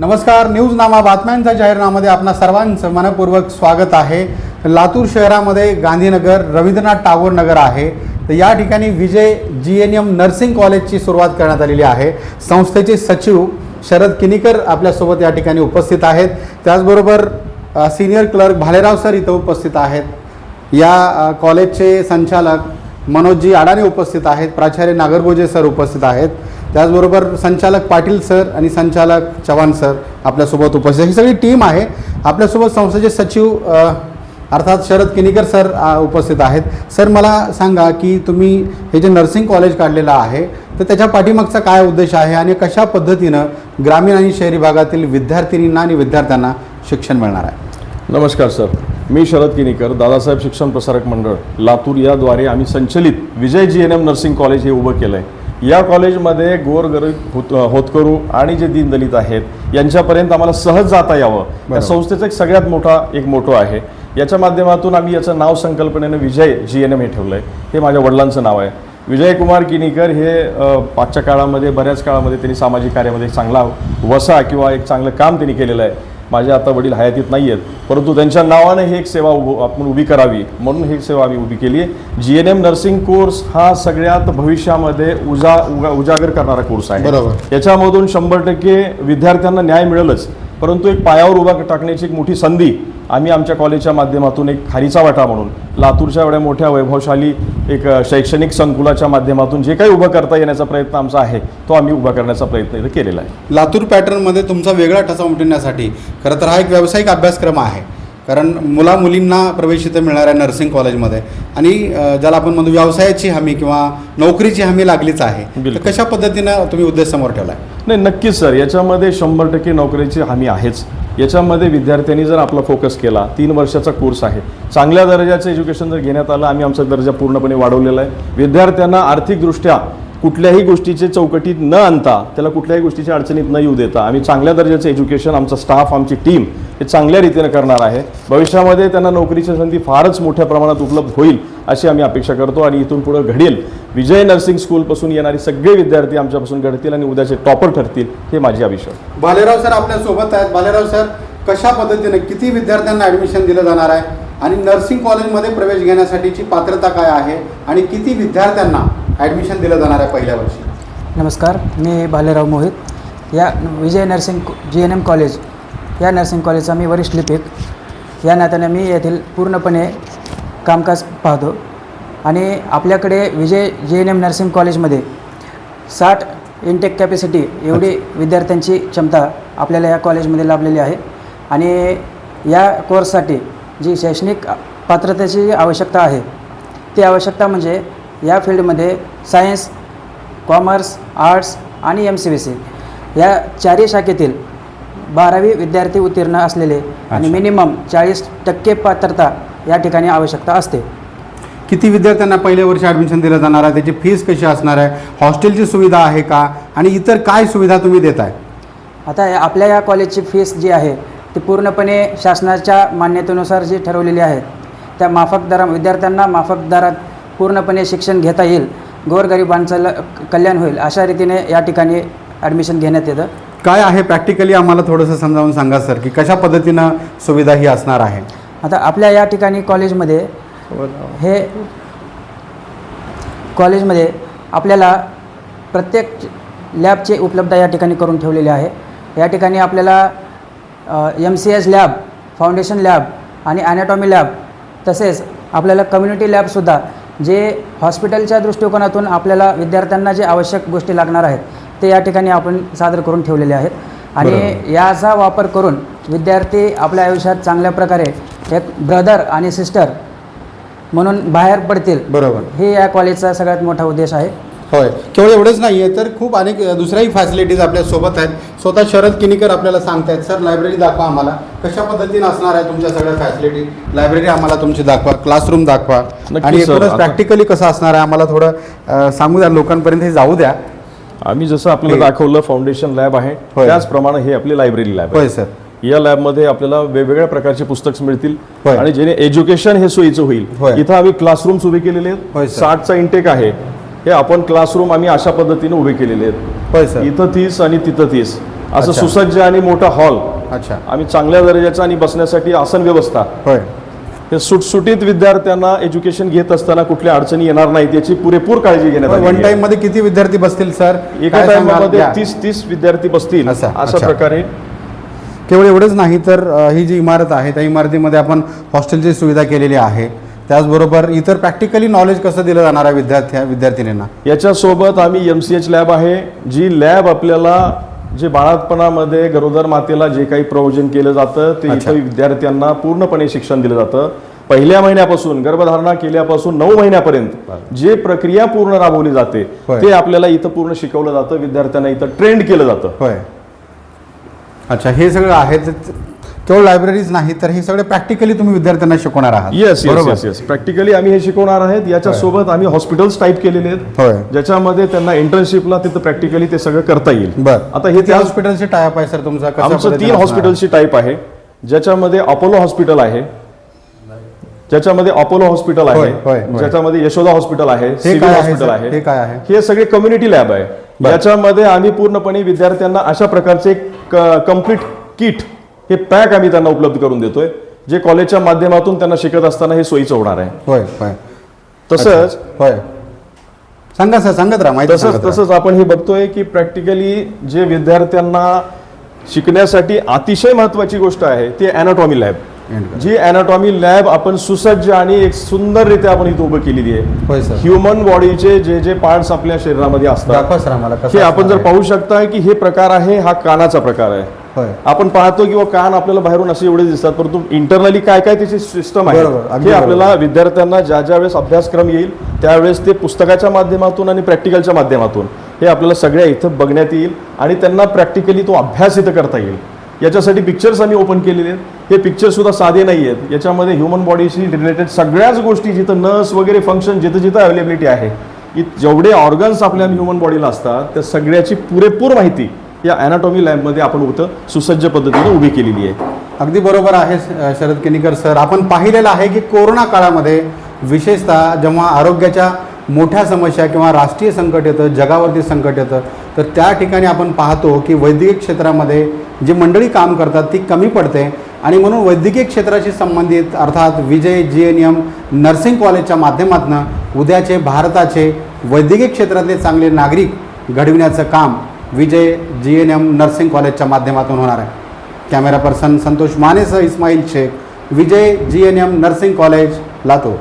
नमस्कार न्यूज नामा बातम्यांच्या जाहीरनामध्ये आपणा सर्वांचं मनपूर्वक स्वागत आहे. लातूर शहरामध्ये गांधीनगर रवींद्रनाथ टागोर नगर आहे. तर या ठिकाणी Vijay G N M nursing कॉलेजची सुरुवात करण्यात आलेली आहे. संस्थेचे सचिव शरद किनीकर आपल्यासोबत या ठिकाणी उपस्थित आहेत. त्याचबरोबर सिनियर क्लर्क भालेराव सर इथं उपस्थित आहेत. या कॉलेजचे संचालक मनोजजी अडाणी उपस्थित आहेत. प्राचार्य नागरभोजे सर उपस्थित आहेत. त्याचबरोबर संचालक पाटील सर आणि संचालक चव्हाण सर आपल्यासोबत उपस्थित ही सगळी टीम आहे. आपल्यासोबत संस्थेचे सचिव अर्थात शरद किनीकर सर उपस्थित आहेत. सर मला सांगा की तुम्ही हे जे नर्सिंग कॉलेज काढलेलं आहे तर त्याच्या पाठीमागचा काय उद्देश आहे आणि कशा पद्धतीनं ग्रामीण आणि शहरी भागातील विद्यार्थिनींना आणि विद्यार्थ्यांना शिक्षण मिळणार आहे? नमस्कार सर. मी शरद किनीकर दादासाहेब शिक्षण प्रसारक मंडळ लातूर याद्वारे आम्ही संचलित Vijay G N M nursing college हे उभं केलं आहे या कॉलेजमध्ये गोरगरीब होत होतकरू आणि जे दीनदलित आहेत यांच्यापर्यंत आम्हाला सहज जाता यावं. या संस्थेचा एक सगळ्यात मोठा एक मोठो आहे. याच्या माध्यमातून आम्ही याचं नाव संकल्पनेनं विजय जी एन एम हे ठेवलं आहे हे माझ्या वडिलांचं नाव आहे. विजयकुमार किनीकर हे पाचच्या काळामध्ये बऱ्याच काळामध्ये त्यांनी सामाजिक कार्यामध्ये एक चांगला वसा किंवा एक चांगलं काम त्यांनी केलेलं आहे. माझे आता वडील हयातीत नाही आहेत परंतु त्यांच्या नावाने ही एक सेवा उभ आपण उभी करावी. म्हणून ही सेवा आम्ही उभी केली आहे. G N M nursing course हा सगळ्यात भविष्यामध्ये उजा उगा उजागर करणारा कोर्स आहे. बरोबर. याच्यामधून शंभर टक्के विद्यार्थ्यांना न्याय मिळेलच. परंतु एक पायावर उभा टाकण्याची एक मोठी संधी आम्ही आमच्या कॉलेजच्या माध्यमातून एक खारीचा वाटा म्हणून लातूरच्या एवढ्या मोठ्या वैभवशाली एक शैक्षणिक संकुलाच्या माध्यमातून जे काही उभं करता येण्याचा प्रयत्न आमचा आहे तो आम्ही उभा करण्याचा प्रयत्न इथं केलेला आहे. लातूर पॅटर्नमध्ये तुमचा वेगळा ठसा उमटवण्यासाठी खरं तर हा एक व्यावसायिक अभ्यासक्रम आहे. कारण मुला मुलींना प्रवेश इथं मिळणार आहे नर्सिंग कॉलेजमध्ये आणि ज्याला आपण म्हणतो व्यवसायाची हमी किंवा नोकरीची हमी लागलीच आहे. कशा पद्धतीनं तुम्ही उद्देश समोर ठेवला आहे नाही नक्कीच सर. याच्यामध्ये शंभर टक्के नोकरीची हमी आहेच. याच्यामध्ये विद्यार्थ्यांनी जर आपला फोकस केला तीन वर्षाचा कोर्स आहे. चांगल्या दर्जाचं एज्युकेशन जर घेण्यात आलं आम्ही आमचा दर्जा पूर्णपणे वाढवलेला आहे. विद्यार्थ्यांना आर्थिकदृष्ट्या कुठल्याही गोष्टीचे चौकटीत न आणता त्याला कुठल्याही गोष्टीच्या अडचणीत न येऊ देता आम्ही चांगल्या दर्जाचं एज्युकेशन आमचा स्टाफ आमची टीम हे चांगल्या रीतीनं करणार आहे. भविष्यामध्ये त्यांना नोकरीच्या संधी फारच मोठ्या प्रमाणात उपलब्ध होईल अशी आम्ही अपेक्षा करतो आणि इथून पुढे घडेल. विजय नर्सिंग स्कूलपासून येणारे सगळे विद्यार्थी आमच्यापासून घडतील आणि उद्याचे टॉपर ठरतील हे माझी अभिषेक. बालेराव सर आपल्यासोबत आहेत. बालेराव सर कशा पद्धतीने किती विद्यार्थ्यांना ॲडमिशन दिलं जाणार आहे? आणि नर्सिंग कॉलेजमध्ये प्रवेश घेण्यासाठीची पात्रता काय आहे? आणि किती विद्यार्थ्यांना ॲडमिशन दिलं जाणार आहे पहिल्या वर्षी. नमस्कार मी भालेराव मोहित. या Vijay nursing G N M college. या नर्सिंग कॉलेजचा मी वरिष्ठ लिपिक. या नात्याने मी येथील पूर्णपणे कामकाज पाहतो. आणि आपल्याकडे Vijay G N M nursing कॉलेजमध्ये साठ इनटेक कॅपॅसिटी एवढी विद्यार्थ्यांची क्षमता आपल्याला या कॉलेजमध्ये लाभलेली आहे. आणि या कोर्ससाठी जी शैक्षणिक पात्रतेची आवश्यकता आहे ती आवश्यकता म्हणजे या फील्डमध्ये सायन्स कॉमर्स आर्ट्स आणि एम सी बी सी या चारही शाखेतील बारावी विद्यार्थी उत्तीर्ण असलेले आणि. मिनिमम चाळीस टक्के पात्रता या ठिकाणी आवश्यकता असते. किती विद्यार्थ्यांना पहिल्या वर्षी ॲडमिशन दिलं जाणार आहे? त्याची फीस कशी असणार आहे? हॉस्टेलची सुविधा आहे का? आणि इतर काय सुविधा तुम्ही देताय? आता या- आपल्या या कॉलेजची फीस जी आहे ती पूर्णपणे शासनाच्या मान्यतेनुसार जी ठरवलेली आहे त्या माफक दरा विद्यार्थ्यांना माफक दरात पूर्णपणे शिक्षण घेता येईल गोरगरिबांचं ल कल्याण होईल अशा रीतीने या ठिकाणी ॲडमिशन घेण्यात येतं. काय आहे प्रॅक्टिकली आम्हाला थोडंसं समजावून सांगा सर की कशा पद्धतीनं सुविधा ही असणार आहे? आता आपल्या या ठिकाणी कॉलेजमध्ये हे कॉलेजमध्ये आपल्याला प्रत्येक लॅबची उपलब्धता या ठिकाणी करून ठेवलेली आहे. या ठिकाणी आपल्याला M C S lab foundation lab आणि ॲनाटॉमी लॅब तसेच आपल्याला कम्युनिटी लॅबसुद्धा जे हॉस्पिटलच्या दृष्टिकोनातून आपल्याला विद्यार्थ्यांना जे आवश्यक गोष्टी लागणार आहेत ते या ठिकाणी आपण सादर करून ठेवलेले आहेत. आणि याचा वापर करून विद्यार्थी आपल्या आयुष्यात चांगल्या प्रकारे एक ब्रदर आणि सिस्टर म्हणून बाहेर पडतील बरोबर. हे या कॉलेजचा सगळ्यात मोठा उद्देश आहे. होय. केवळ एवढंच नाही आहे तर खूप अनेक दुसऱ्याही फॅसिलिटीज आपल्यासोबत आहेत. स्वतः शरद किनीकर आपल्याला सांगतायत सर लायब्ररी दाखवा आम्हाला. कशा पद्धतीनं असणार आहे तुमच्या सगळ्या फॅसिलिटी लायब्ररी आम्हाला तुमची दाखवा क्लासरूम दाखवा. आणि एकूणच प्रॅक्टिकली कसं असणार आहे आम्हाला थोडं सांगू द्या लोकांपर्यंत हे जाऊ द्या. आम्ही जसं आपल्याला दाखवलं फाउंडेशन लॅब आहे. त्याचप्रमाणे हे आपली लायब्ररी लॅब होय आहे सर. या लॅबमध्ये आपल्याला वेगवेगळ्या प्रकारचे पुस्तक मिळतील. आणि जेणे एज्युकेशन हे सोयीचं होईल. इथं आम्ही क्लासरूम्स उभे केलेले आहेत. साठचा इंटेक आहे. हे आपण क्लासरूम आम्ही अशा पद्धतीने उभे केलेले आहेत होय सर इथं तीस आणि तिथं तीस असं अच्छा. सुसज्ज आणि मोठा हॉल अच्छा आम्ही चांगल्या दर्जाचा आणि बसण्यासाठी आसन व्यवस्था होय हे सुटसुटीत विद्यार्थ्यांना एज्युकेशन घेत असताना कुठल्या अडचणी येणार नाहीत याची पुरेपूर काळजी घेण्यात आलेली वन आहे. टाइममध्ये किती विद्यार्थी बसतील सर एका काय सांगाल? टाइममध्ये या. तीस तीस विद्यार्थी बसतील असं, अशा अच्छा. प्रकारे केवळ एवढंच नाही तर अ, ही जी इमारत आहे त्या इमारतीमध्ये आपण हॉस्टेलची सुविधा केलेली आहे त्याचबरोबर इतर प्रॅक्टिकली नॉलेज कसं दिलं जाणार आहे विद्यार्थी विद्यार्थिनींना? याच्यासोबत आम्ही एम सी एच लॅब आहे जी लॅब आपल्याला जे बाळातपणामध्ये गरोदर मातेला जे काही प्रयोजन केलं जातं ते. इथं विद्यार्थ्यांना पूर्णपणे शिक्षण दिलं जातं. पहिल्या महिन्यापासून गर्भधारणा केल्यापासून नऊ महिन्यापर्यंत जे प्रक्रिया पूर्ण राबवली जाते. ते आपल्याला इथं पूर्ण शिकवलं जातं विद्यार्थ्यांना इथं ट्रेंड केलं जातं. अच्छा हे सगळं आहे केवळ लायब्ररीज नाही तर हे सगळे प्रॅक्टिकली तुम्ही विद्यार्थ्यांना शिकवणार आहात. Yes yes? येस प्रॅक्टिकली आम्ही हे शिकवणार आहेत. याच्या होय. सोबत आम्ही हॉस्पिटल्स टाईप केलेले आहेत. ज्याच्यामध्ये त्यांना इंटर्नशिपला तिथं प्रॅक्टिकली ते सगळं करता येईल. बर. आता हे त्या हॉस्पिटलचे टायप आहे सर तुमचा? आमचं तीन? हॉस्पिटलची टाईप आहे. ज्याच्यामध्ये अपोलो हॉस्पिटल आहे. ज्याच्यामध्ये अपोलो हॉस्पिटल आहे. ज्याच्यामध्ये यशोदा हॉस्पिटल आहे. हे सिव्हिल हॉस्पिटल? आहे हे सगळे कम्युनिटी लॅब आहे. याच्यामध्ये आम्ही पूर्णपणे विद्यार्थ्यांना अशा प्रकारचे कंप्लीट किट हे पॅक आम्ही त्यांना उपलब्ध करून देतोय. जे कॉलेजच्या माध्यमातून त्यांना शिकत असताना हे सोयीचं होणार आहे. होय होय. तसंच होय. सांगा सर सांगत राहा माहिती तसंच सांगत राहा. तसंच आपण हे बघतोय की प्रॅक्टिकली जे विद्यार्थ्यांना शिकण्यासाठी अतिशय महत्वाची गोष्ट आहे ती अॅनाटॉमी लॅब. जी अॅनाटॉमी लॅब आपण सुसज्ज आणि एक सुंदररित्या आपण इथं उभं केलेली आहे. होय सर. ह्युमन बॉडीचे जे जे पार्ट्स आपल्या शरीरामध्ये असतात दाखवा सर आम्हाला कसं हे आपण जर असणार आहे. पाहू शकता की हे प्रकार आहे हा कानाचा प्रकार आहे. आपण पाहतो किंवा कान आपल्याला बाहेरून असे एवढे दिसतात परंतु इंटरनली काय काय त्याची सिस्टम आहे? हे. आपल्याला विद्यार्थ्यांना ज्या ज्या वेळेस अभ्यासक्रम येईल त्यावेळेस ते पुस्तकाच्या माध्यमातून आणि प्रॅक्टिकलच्या माध्यमातून हे आपल्याला सगळ्या इथं बघण्यात येईल आणि त्यांना प्रॅक्टिकली तो अभ्यास इथं करता येईल. याच्यासाठी पिक्चर्स आम्ही ओपन केलेले आहेत. हे पिक्चर सुद्धा साधे नाही आहेत. याच्यामध्ये ह्युमन बॉडीशी रिलेटेड सगळ्याच गोष्टी जिथं नर्स वगैरे फंक्शन जिथं जिथं अवेलेबिलिटी आहे जेवढे ऑर्गन्स आपल्या ह्युमन बॉडीला असतात त्या सगळ्याची पुरेपूर माहिती या अॅनाटॉमी लॅबमध्ये आपण इथं सुसज्ज पद्धतीने उभी केलेली आहे. अगदी बरोबर आहे शरद केनीकर सर. आपण पाहिलेलं आहे की कोरोना काळामध्ये विशेषतः जेव्हा आरोग्याच्या मोठ्या समस्या किंवा राष्ट्रीय संकट येतं जगावरती संकट येतं तर त्या ठिकाणी आपण पाहतो की वैद्यकीय क्षेत्रामध्ये जी मंडळी काम करतात ती कमी पडते. आणि म्हणून वैद्यकीय क्षेत्राशी संबंधित अर्थात Vijay G N M nursing कॉलेजच्या माध्यमातून उद्याचे भारताचे वैद्यकीय क्षेत्रातले चांगले नागरिक घडविण्याचं काम Vijay G N M nursing कॉलेजच्या माध्यमातून होणार आहे. Camera person Santosh मानेसह Ismail Shaikh Vijay G N M nursing college Latur.